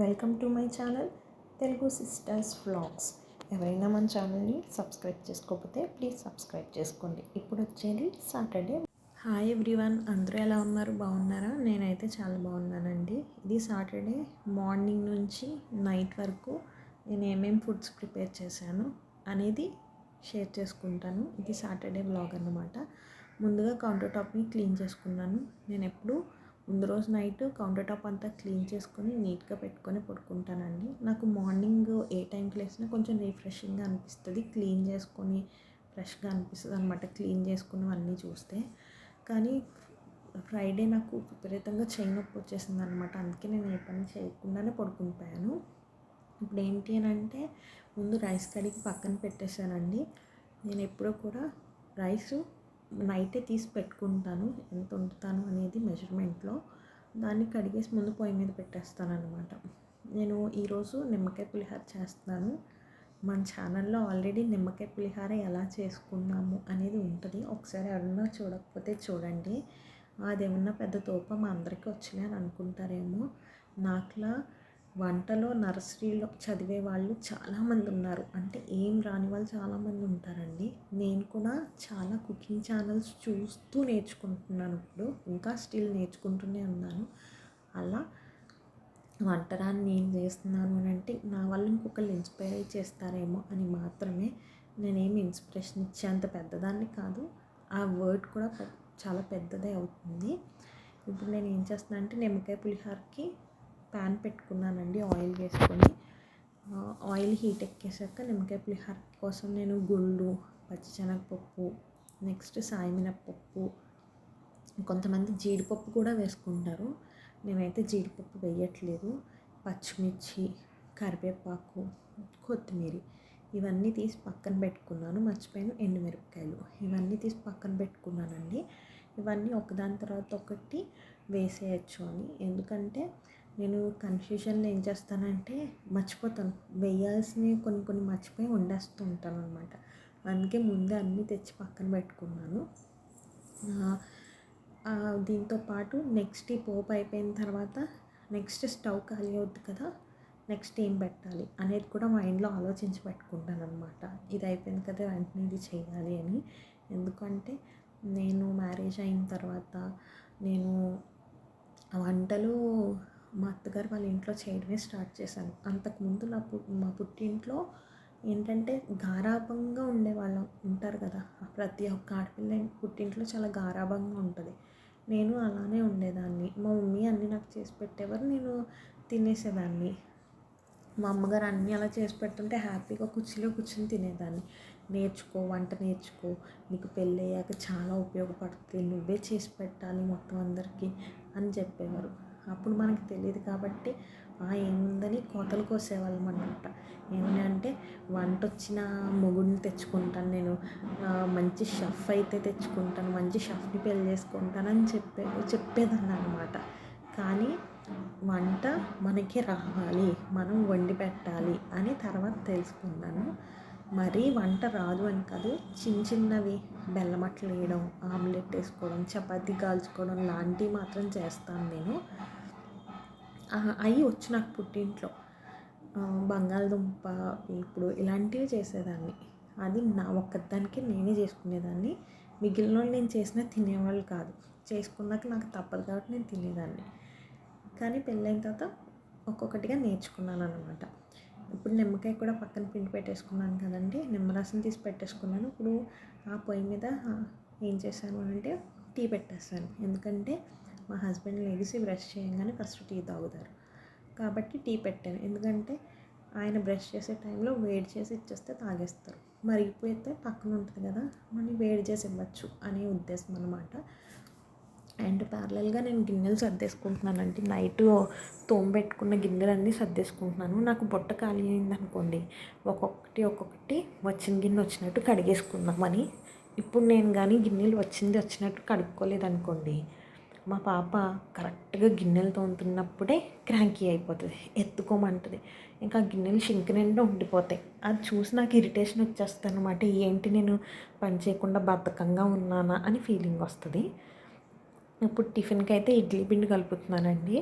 Welcome to my channel Telugu sisters vlogs. ఎవరైనా మన ఛానల్ని సబ్స్క్రైబ్ చేసుకోకపోతే ప్లీజ్ సబ్స్క్రైబ్ చేసుకోండి. ఇప్పుడు వచ్చేది సాటర్డే. హాయ్ ఎవ్రీవన్ అందరూ ఎలా ఉన్నారు? బాగున్నారా? నేనైతే చాలా బాగున్నానండి. ఇది సాటర్డే మార్నింగ్ నుంచి నైట్ వరకు నేను ఏమేమి ఫుడ్స్ ప్రిపేర్ చేశాను అనేది షేర్ చేసుకుంటాను. ఇది సాటర్డే బ్లాగ్ అన్నమాట. ముందుగా కౌంటర్ టాప్ని క్లీన్ చేసుకున్నాను. నేను ఎప్పుడు ముందు రోజు నైట్ కౌంటర్ టాప్ అంతా క్లీన్ చేసుకొని నీట్గా పెట్టుకొని పడుకుంటానండి. నాకు మార్నింగ్ ఏ టైంకి లేచినా కొంచెం రిఫ్రెషింగ్గా అనిపిస్తుంది. క్లీన్ చేసుకొని ఫ్రెష్గా అనిపిస్తుంది అనమాట క్లీన్ చేసుకున్నవన్నీ చూస్తే. కానీ ఫ్రైడే నాకు విపరీతంగా చెయ్యి నొప్పి వచ్చేసింది అనమాట అందుకే నేను ఏ పని చేయకుండానే పడుకునిపోయాను ఇప్పుడు ఏంటి అని అంటే ముందు రైస్ కడిగి పక్కన పెట్టేశానండి. నేను ఎప్పుడూ కూడా రైస్ నైటే తీసి పెట్టుకుంటాను ఎంత వండుతాను అనేది మెజర్మెంట్లో. దాన్ని కడిగేసి ముందు పొయ్యి మీద పెట్టేస్తాను అనమాట నేను ఈరోజు నిమ్మకాయ పులిహార చేస్తున్నాను. మన ఛానల్లో ఆల్రెడీ నిమ్మకాయ పులిహార ఎలా చేసుకున్నాము అనేది ఉంటుంది. ఒకసారి ఎవరన్నా చూడకపోతే చూడండి. అదేమన్నా పెద్ద తోప మా అందరికీ వచ్చినాయని అనుకుంటారేమో. నాకులా వంటలో నర్సరీలో చదివే వాళ్ళు చాలామంది ఉన్నారు. అంటే ఏం రాని వాళ్ళు చాలామంది ఉంటారండి. నేను కూడా చాలా కుకింగ్ ఛానల్స్ చూస్తూ నేర్చుకుంటున్నాను ఇప్పుడు. ఇంకా స్టిల్ నేర్చుకుంటూనే ఉన్నాను. అలా వంటరాన్ని నేను చేస్తున్నాను అని అంటే నా వల్ల ఇంకొకళ్ళు ఇన్స్పైర్ చేస్తారేమో అని మాత్రమే నేనేమి ఇన్స్పిరేషన్ ఇచ్చేంత పెద్దదాన్ని కాదు. ఆ వర్డ్ కూడా చాలా పెద్దదే అవుతుంది. ఇప్పుడు నేను ఏం చేస్తున్నాను అంటే నిమ్మకాయ పులిహార్కి ప్యాన్ పెట్టుకున్నానండి ఆయిల్ వేసుకొని. ఆయిల్ హీట్ ఎక్కేసాక నిమ్మకాయ పులిహార కోసం నేను గుళ్ళు పచ్చిశనగపప్పు నెక్స్ట్ సాయిమినప్పప్పు కొంతమంది జీడిపప్పు కూడా వేసుకుంటారు. నేనైతే జీడిపప్పు వేయట్లేదు. పచ్చిమిర్చి కరివేపాకు కొత్తిమీర ఇవన్నీ తీసి పక్కన పెట్టుకున్నాను. మర్చిపోయాను. ఎండుమిరపకాయలు ఇవన్నీ తీసి పక్కన పెట్టుకున్నానండి. ఇవన్నీ ఒకదాని తర్వాత ఒకటి వేసేయచ్చు అని. ఎందుకంటే నేను కన్ఫ్యూజన్లో ఏం చేస్తానంటే మర్చిపోతాను. వేయాల్సినవి కొన్ని కొన్ని మర్చిపోయి వండేస్తూ ఉంటాను అనమాట అందుకే ముందే అన్నీ తెచ్చి పక్కన పెట్టుకున్నాను. దీంతో పాటు నెక్స్ట్ ఈ పోపు అయిపోయిన తర్వాత నెక్స్ట్ స్టవ్ ఖాళీ అవుద్ది కదా నెక్స్ట్ ఏం పెట్టాలి అనేది కూడా మైండ్లో ఆలోచించి పెట్టుకుంటాను అనమాట ఇది అయిపోయింది కదా వెంటనే ఇది చేయాలి అని. ఎందుకంటే నేను మ్యారేజ్ అయిన తర్వాత నేను వంటలు మా అత్తగారు వాళ్ళ ఇంట్లో చేయడమే స్టార్ట్ చేశాను. అంతకుముందు నా పు మా పుట్టింట్లో ఏంటంటే గారాభంగా ఉండేవాళ్ళం. ఉంటారు కదా ప్రతి ఒక్క ఆడపిల్ల పుట్టింట్లో చాలా గారాభంగా ఉంటుంది. నేను అలానే ఉండేదాన్ని. మా మమ్మీ అన్నీ నాకు చేసి పెట్టేవారు నేను తినేసేదాన్ని. మా అమ్మగారు అన్నీ అలా చేసి పెడుతుంటే హ్యాపీగా కుర్చీలో కూర్చొని తినేదాన్ని. నేర్చుకో వంట నేర్చుకో నీకు పెళ్ళయ్యాక చాలా ఉపయోగపడుతుంది నువ్వే చేసి పెట్టాలి మొత్తం అందరికీ అని చెప్పేవారు. అప్పుడు మనకు తెలియదు కాబట్టి ఏముందని కోతలు కోసేవాళ్ళం అనమాట ఏమంటే వంట వచ్చిన మొగుడిని తెచ్చుకుంటాను నేను. మంచి షెఫ్ అయితే తెచ్చుకుంటాను మంచి షెఫ్ని పెళ్ళి చేసుకుంటానని చెప్పే చెప్పేదాన్ని అనమాట కానీ వంట మనకి రావాలి మనం వండి పెట్టాలి అని తర్వాత తెలుసుకున్నాను. మరీ వంట రాదు అని కాదు. చిన్న చిన్నవి బెల్లమట్లు వేయడం ఆమ్లెట్ వేసుకోవడం చపాతీ కాల్చుకోవడం లాంటివి మాత్రం చేస్తాను నేను. అవి వచ్చు నాకు పుట్టింట్లో. బంగాళదుంప ఇప్పుడు ఇలాంటివి చేసేదాన్ని. అది నా ఒక్కదానికి నేనే చేసుకునేదాన్ని. మిగిలిన వాళ్ళు నేను చేసిన తినేవాళ్ళు కాదు. చేసుకున్నాక నాకు తప్పదు కాబట్టి నేను తినేదాన్ని. కానీ పెళ్ళైన తర్వాత ఒక్కొక్కటిగా నేర్చుకున్నాను అనమాట ఇప్పుడు నిమ్మకాయ కూడా పక్కన పిండి పెట్టేసుకున్నాను కదండి. నిమ్మరసం తీసి పెట్టేసుకున్నాను. ఇప్పుడు ఆ పొయ్యి మీద ఏం చేశాను అంటే టీ పెట్టేస్తాను. ఎందుకంటే మా హస్బెండ్ లెగిసి బ్రష్ చేయగానే ఫస్ట్ టీ తాగుతారు. కాబట్టి టీ పెట్టాను. ఎందుకంటే ఆయన బ్రష్ చేసే టైంలో వేడి చేసి ఇచ్చేస్తే తాగేస్తారు. మరిగిపోతే పక్కన ఉంటుంది కదా మనం వేడి చేసి ఇవ్వచ్చు అనే ఉద్దేశం అనమాట అండ్ ప్యారలల్గా నేను గిన్నెలు సర్దేసుకుంటున్నానంటే నైట్ తోమబెట్టుకున్న గిన్నెలన్నీ సర్దేసుకుంటున్నాను. నాకు బుట్ట ఖాళీ అయింది అనుకోండి ఒక్కొక్కటి ఒక్కొక్కటి వచ్చిన గిన్నె వచ్చినట్టు కడిగేసుకుందామని. ఇప్పుడు నేను కానీ గిన్నెలు వచ్చింది వచ్చినట్టు కడుక్కోలేదనుకోండి మా పాప కరెక్ట్గా గిన్నెలు తోముతున్నప్పుడే క్రాంకీ అయిపోతుంది ఎత్తుకోమంటుంది. ఇంకా గిన్నెలు షింక్ నిండా ఉండిపోతాయి. అది చూసి నాకు ఇరిటేషన్ వచ్చేస్తుంది అనమాట ఏంటి నేను పని చేయకుండా బద్ధకంగా ఉన్నానా అని ఫీలింగ్ వస్తుంది. ఇప్పుడు టిఫిన్కి అయితే ఇడ్లీ పిండి కలుపుతున్నానండి.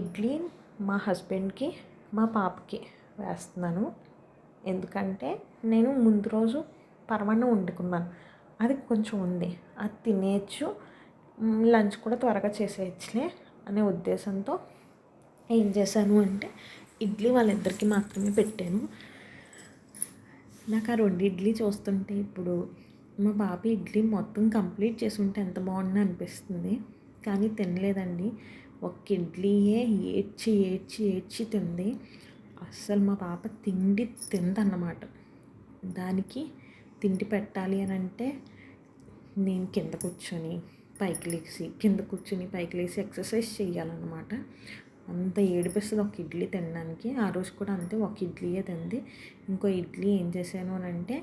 ఇడ్లీ మా హస్బెండ్కి మా పాపకి వేస్తున్నాను. ఎందుకంటే నేను ముందు రోజు పరమాన్నం వండుకున్నాను. అది కొంచెం ఉంది. అది తినేయచ్చు. లంచ్ కూడా త్వరగా చేసేయచ్చులే అనే ఉద్దేశంతో ఏం చేశాను అంటే ఇడ్లీ వాళ్ళిద్దరికి మాత్రమే పెట్టాను. నాకు ఆ రెండు ఇడ్లీ చూస్తుంటే ఇప్పుడు మా పాప ఇడ్లీ మొత్తం కంప్లీట్ చేసి ఉంటే ఎంత బాగుంది అనిపిస్తుంది. కానీ తినలేదండి. ఒక ఇడ్లీయే ఏడ్చి ఏడ్చి ఏడ్చి తింది. అస్సలు మా పాప తిండి తిందన్నమాట. దానికి తిండి పెట్టాలి అని అంటే నేను కింద కూర్చొని పైకి లేచి కింద కూర్చొని పైకి లేచి ఎక్సర్సైజ్ చేయాలన్నమాట అంత ఏడిపిస్తుంది ఒక ఇడ్లీ తినడానికి. ఆ రోజు కూడా అంతే ఒక ఇడ్లీయే తింది. ఇంకో ఇడ్లీ ఏం చేశాను అని అంటే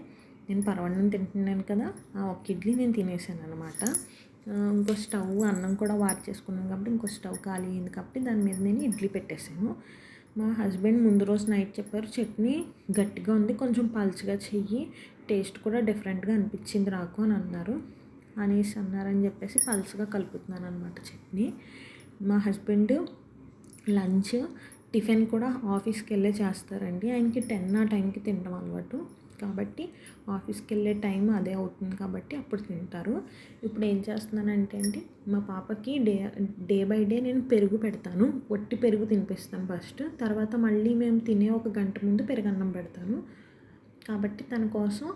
నేను పరవన్నం తింటున్నాను కదా ఆ ఒక ఇడ్లీ నేను తినేసాను అనమాట ఇంకో స్టవ్ అన్నం కూడా వాడి చేసుకున్నాను కాబట్టి ఇంకో స్టవ్ ఖాళీ అయింది కాబట్టి దాని మీద నేను ఇడ్లీ పెట్టేశాను మా హస్బెండ్ ముందు రోజు నైట్ చెప్పారు చట్నీ గట్టిగా ఉంది కొంచెం పల్చగా చెయ్యి టేస్ట్ కూడా డిఫరెంట్గా అనిపించింది రాకు అని అన్నారు. అనేసి అన్నారని చెప్పేసి పల్చగా కలుపుతున్నాను అనమాట చట్నీ. మా హస్బెండ్ లంచ్ టిఫిన్ కూడా ఆఫీస్కి వెళ్ళే చేస్తారండి. ఆయనకి టెన్ ఆ టైంకి తినడం అలవాటు. కాబట్టి ఆఫీస్కి వెళ్ళే టైం అదే అవుతుంది కాబట్టి అప్పుడు తింటారు. ఇప్పుడు ఏం చేస్తున్నానంటే అండి మా పాపకి డే డే బై డే నేను పెరుగు పెడతాను. ఒట్టి పెరుగు తినిపిస్తాను ఫస్ట్. తర్వాత మళ్ళీ మేము తినే ఒక గంట ముందు పెరుగన్నం పెడతాను. కాబట్టి తన కోసం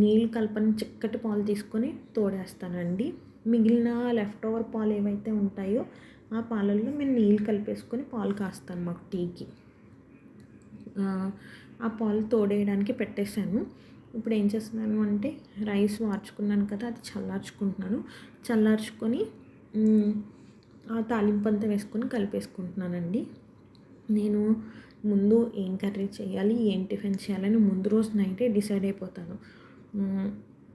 నీళ్ళు కలపని చిక్కటి పాలు తీసుకొని తోడేస్తానండి. మిగిలిన లెఫ్ట్ ఓవర్ పాలు ఏవైతే ఉంటాయో ఆ పాలల్లో మేము నీళ్ళు కలిపేసుకొని పాలు కాస్తాను మాకు టీకి. ఆ పాలు తోడేయడానికి పెట్టేశాను. ఇప్పుడు ఏం చేస్తున్నాను అంటే రైస్ మార్చుకున్నాను కదా అది చల్లార్చుకుంటున్నాను. చల్లార్చుకొని ఆ తాలింపు అంతా వేసుకొని కలిపేసుకుంటున్నానండి. నేను ముందు ఏం కర్రీ చేయాలి ఏం టిఫిన్ చేయాలని ముందు రోజు నైటే డిసైడ్ అయిపోతాను.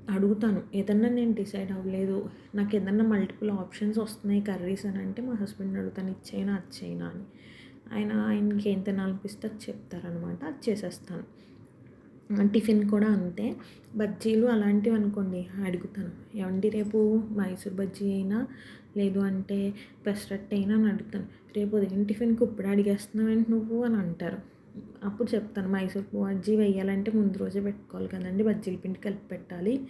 అడుగుతాను ఏదన్నా నేను డిసైడ్ అవ్వలేదు. నాకు ఏదన్నా మల్టిపుల్ ఆప్షన్స్ వస్తున్నాయి కర్రీస్ అని అంటే మా హస్బెండ్ అడుగుతాను ఇచ్చేయినా అది అని. ఆయన ఆయనకి ఏం నలిపిస్తే అది చెప్తారనమాట అది చేసేస్తాను. టిఫిన్ కూడా అంతే. బజ్జీలు అలాంటివి అనుకోండి అడుగుతాను. ఏమండి రేపు మైసూర్ బజ్జీ అయినా లేదు అంటే పెసరట్టు అయినా అని అడుగుతాను. రేపు ఉదయం టిఫిన్కి ఇప్పుడు అడిగేస్తున్నావు ఏంటి నువ్వు అని అంటారు. అప్పుడు చెప్తాను మైసూర్ బజ్జీ వేయాలంటే ముందు రోజే పెట్టుకోవాలి కదండి బజ్జీల పిండి కలిపి పెట్టాలి.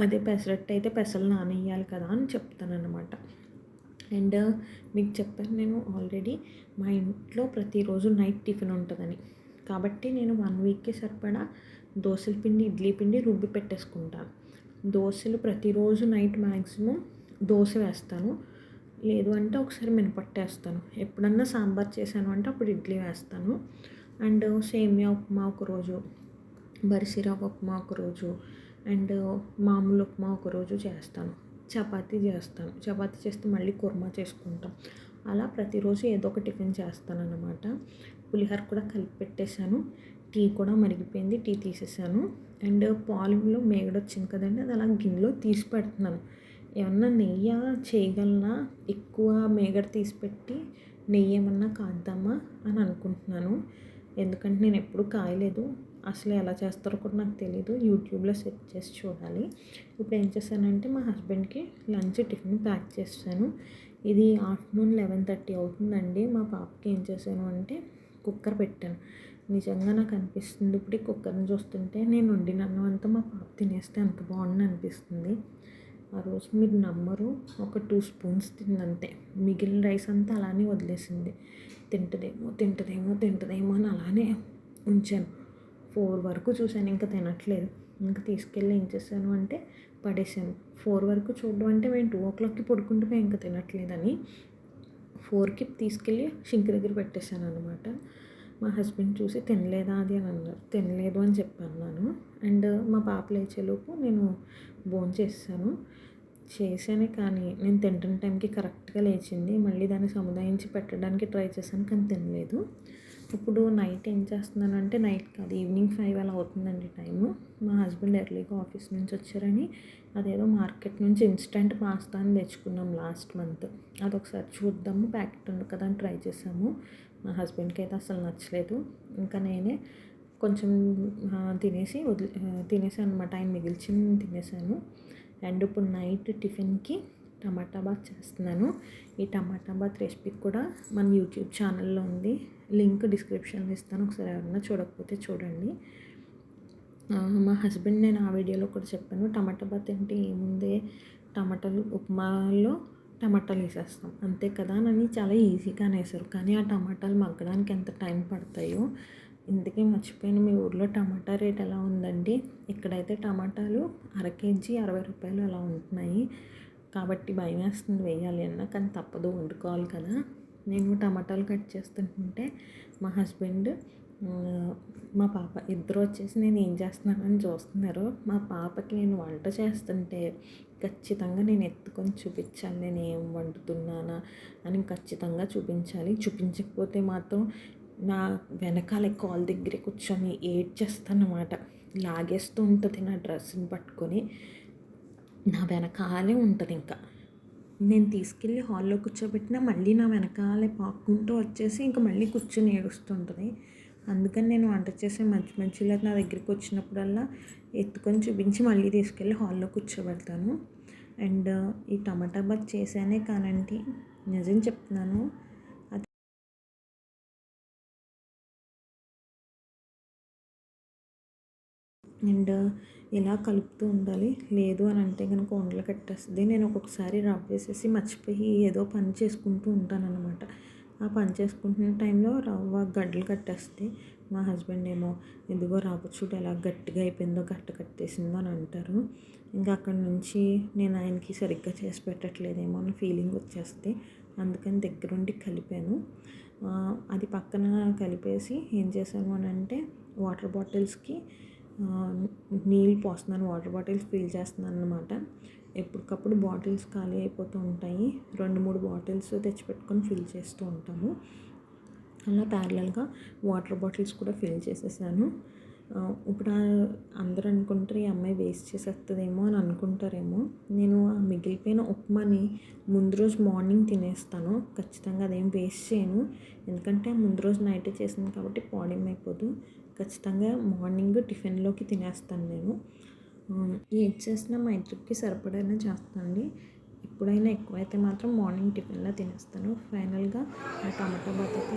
అదే పెసరట్టు అయితే పెసలు నానేయాలి కదా అని చెప్తాను అనమాట అండ్ మీకు చెప్పాను నేను ఆల్రెడీ మా ఇంట్లో ప్రతిరోజు నైట్ టిఫిన్ ఉంటుందని. కాబట్టి నేను వన్ వీక్కి సరిపడా దోశల పిండి ఇడ్లీ పిండి రుబ్బి పెట్టేసుకుంటాను. దోశలు ప్రతిరోజు నైట్ మ్యాక్సిమం దోశ వేస్తాను. లేదు అంటే ఒకసారి మినపట్టేస్తాను ఎప్పుడన్నా సాంబార్ చేశాను అంటే అప్పుడు ఇడ్లీ వేస్తాను. అండ్ సేమియా ఉప్మా ఒకరోజు బరిసిరవ ఉప్మా ఒకరోజు అండ్ మామూలు ఉప్మా ఒకరోజు చేస్తాను. చపాతీ చేస్తాను చపాతీ చేస్తే మళ్ళీ కుర్మా చేసుకుంటాం. అలా ప్రతిరోజు ఏదో ఒక టిఫిన్ చేస్తాను అనమాట పులిహోర కూడా కలిపి పెట్టేశాను టీ కూడా మరిగిపోయింది. టీ తీసేసాను అండ్ పాలులో మేగడ వచ్చింది కదండి అది అలా గిన్నెలో తీసి పెడుతున్నాను. ఏమన్నా నెయ్యి చేయగలనా? ఎక్కువ మేగడ తీసి పెట్టి నెయ్యి ఏమన్నా కాద్దామా అని అనుకుంటున్నాను. ఎందుకంటే నేను ఎప్పుడు కాయలేదు. అసలు ఎలా చేస్తారో కూడా నాకు తెలియదు యూట్యూబ్లో సెర్చ్ చేసి చూడాలి. ఇప్పుడు ఏం చేశానంటే మా హస్బెండ్కి లంచ్ టిఫిన్ ప్యాక్ చేశాను. ఇది ఆఫ్టర్నూన్ లెవెన్ థర్టీ అవుతుందండి. మా పాపకి ఏం చేశాను అంటే కుక్కర్ పెట్టాను. నిజంగా నాకు అనిపిస్తుంది. ఇప్పుడు ఈ కుక్కర్ని చూస్తుంటే నేను వండిన అన్నం అంతా మా పాప తినేస్తే అంత బాగుంది అనిపిస్తుంది. ఆ రోజు మీరు నమ్మరు ఒక టూ స్పూన్స్ తిందంతే మిగిలిన రైస్ అంతా అలానే వదిలేసింది. తింటదేమో తింటదేమో తింటదేమో అని అలానే ఉంచాను. ఫోర్ వరకు చూశాను ఇంకా తినట్లేదు. ఇంకా తీసుకెళ్ళి ఏం చేశాను అంటే పడేసాను ఫోర్ వరకు చూడడం అంటే మేము టూ ఓ క్లాక్కి పడుకుంటే ఇంకా తినట్లేదని ఫోర్కి తీసుకెళ్ళి షింక్ దగ్గర పెట్టేశాను అనమాట మా హస్బెండ్ చూసి తినలేదా అది అని అన్నారు. తినలేదు అని చెప్పాను నేను. అండ్ మా పాప లేచేలోపు నేను భోజనం చేసాను చేశాను కానీ నేను తింటున్న టైంకి కరెక్ట్గా లేచింది. మళ్ళీ దాన్ని సముదాయించి పెట్టడానికి ట్రై చేశాను కానీ తినలేదు. ఇప్పుడు నైట్ ఏం చేస్తున్నాను అంటే నైట్ కాదు ఈవినింగ్ ఫైవ్ అలా అవుతుందండి టైము. మా హస్బెండ్ ఎర్లీగా ఆఫీస్ నుంచి వచ్చారని అదేదో మార్కెట్ నుంచి ఇన్స్టెంట్ పాస్తా అని తెచ్చుకున్నాం లాస్ట్ మంత్. అది ఒకసారి చూద్దాము ప్యాకెట్ ఉంది కదా అని ట్రై చేసాము. మా హస్బెండ్కి అయితే అసలు నచ్చలేదు. ఇంకా నేనే కొంచెం తినేసి వదిలి తినేసాను అనమాట ఆయన మిగిల్చి తినేసాను. అండ్ ఇప్పుడు నైట్ టిఫిన్కి టమాటా బాత్ చేస్తున్నాను. ఈ టమాటా బాత్ రెసిపీ కూడా మన యూట్యూబ్ ఛానల్లో ఉంది. లింక్ డిస్క్రిప్షన్లో ఇస్తాను. ఒకసారి ఎవరైనా చూడకపోతే చూడండి. మా హస్బెండ్ నేను ఆ వీడియోలో కూడా చెప్పాను. టమాటా బాత్ అంటే ఏముంది? టమాటాలు ఉప్మాలో టమాటాలు వేసేస్తాం. అంతే కదా? అని చాలా ఈజీగా అనేసారు. కానీ ఆ టమాటాలు మగ్గడానికి ఎంత టైం పడతాయో? ఇందుకే మర్చిపోయాను. మీ ఊర్లో టమాటా రేట్ ఎలా ఉందండి? ఇక్కడైతే టమాటాలు అర కేజీ అరవై రూపాయలు అలా ఉంటున్నాయి. కాబట్టి భయం వేస్తుంది వేయాలి అన్న. కానీ తప్పదు వండుకోవాలి కదా? నేను టమాటాలు కట్ చేస్తుంటే మా హస్బెండ్ మా పాప ఇద్దరు వచ్చేసి నేను ఏం చేస్తున్నానని చూస్తున్నారు. మా పాపకి నేను వంట చేస్తుంటే ఖచ్చితంగా నేను ఎత్తుకొని చూపించాలి నేను ఏం వండుతున్నానా అని ఖచ్చితంగా చూపించాలి. చూపించకపోతే మాత్రం నా వెనకాల కాల్ దగ్గరే కూర్చొని ఏడ్చేస్తానమాట. లాగేస్తూ ఉంటుంది నా డ్రెస్ని పట్టుకొని. నా వెనకాలే ఉంటుంది ఇంకా. నేను తీసుకెళ్ళి హాల్లో కూర్చోబెట్టినా మళ్ళీ నా వెనకాలే పాక్కుంటూ వచ్చేసి ఇంకా మళ్ళీ కూర్చొని ఏడుస్తుంటుంది. అందుకని నేను వంట చేసే మంచి మధ్యలో నా దగ్గరికి వచ్చినప్పుడల్లా ఎత్తుకొని చూపించి మళ్ళీ తీసుకెళ్ళి హాల్లో కూర్చోబెడతాను. అండ్ ఈ టమాటా బాత్ చేశానే కానండి నిజం చెప్తున్నాను. అది అండ్ ఇలా కలుపుతూ ఉండాలి? లేదు అని అంటే కనుక ఉండలు కట్టేస్తుంది. నేను ఒక్కొక్కసారి రవ్వ వేసేసి మర్చిపోయి ఏదో పని చేసుకుంటూ ఉంటాను అనమాట ఆ పని చేసుకుంటున్న టైంలో రవ్వ గడ్డలు కట్టేస్తే మా హస్బెండ్ ఏమో ఇదిగో రవ్వ చూడు ఎలా గట్టిగా అయిపోయిందో గట్ట కట్టేసిందో అని అంటారు. ఇంకా అక్కడి నుంచి నేను ఆయనకి సరిగ్గా చేసి పెట్టట్లేదేమో అని ఫీలింగ్ వచ్చేస్తే అందుకని దగ్గరుండి కలిపాను. అది పక్కన కలిపేసి ఏం చేశాను అని అంటే వాటర్ బాటిల్స్కి నీళ్ళు పోస్తున్నాను వాటర్ బాటిల్స్ ఫిల్ చేస్తున్నాను అనమాట ఎప్పటికప్పుడు బాటిల్స్ ఖాళీ అయిపోతూ ఉంటాయి. రెండు మూడు బాటిల్స్ తెచ్చిపెట్టుకొని ఫిల్ చేస్తూ ఉంటాము. అలా ప్యారలల్గా వాటర్ బాటిల్స్ కూడా ఫిల్ చేసేసాను. ఇప్పుడు అందరూ అనుకుంటారు ఈ అమ్మాయి వేస్ట్ చేసేస్తుందేమో అని అనుకుంటారేమో. నేను ఆ మిగిలిపోయిన ఉప్మాని ముందు రోజు మార్నింగ్ తినేస్తాను. ఖచ్చితంగా అదేం వేస్ట్ చేయను. ఎందుకంటే ముందు రోజు నైట్ చేసింది కాబట్టి పాడియం అయిపోదు ఖచ్చితంగా మార్నింగ్ టిఫిన్లోకి తినేస్తాను నేను. ఆ, ఏది చేసినా మా ఇద్దరికి సరిపడైనా చేస్తానండి. ఎప్పుడైనా ఎక్కువైతే మాత్రం మార్నింగ్ టిఫిన్లో తినేస్తాను. ఫైనల్గా ఆ టమాటా బాత్ అయితే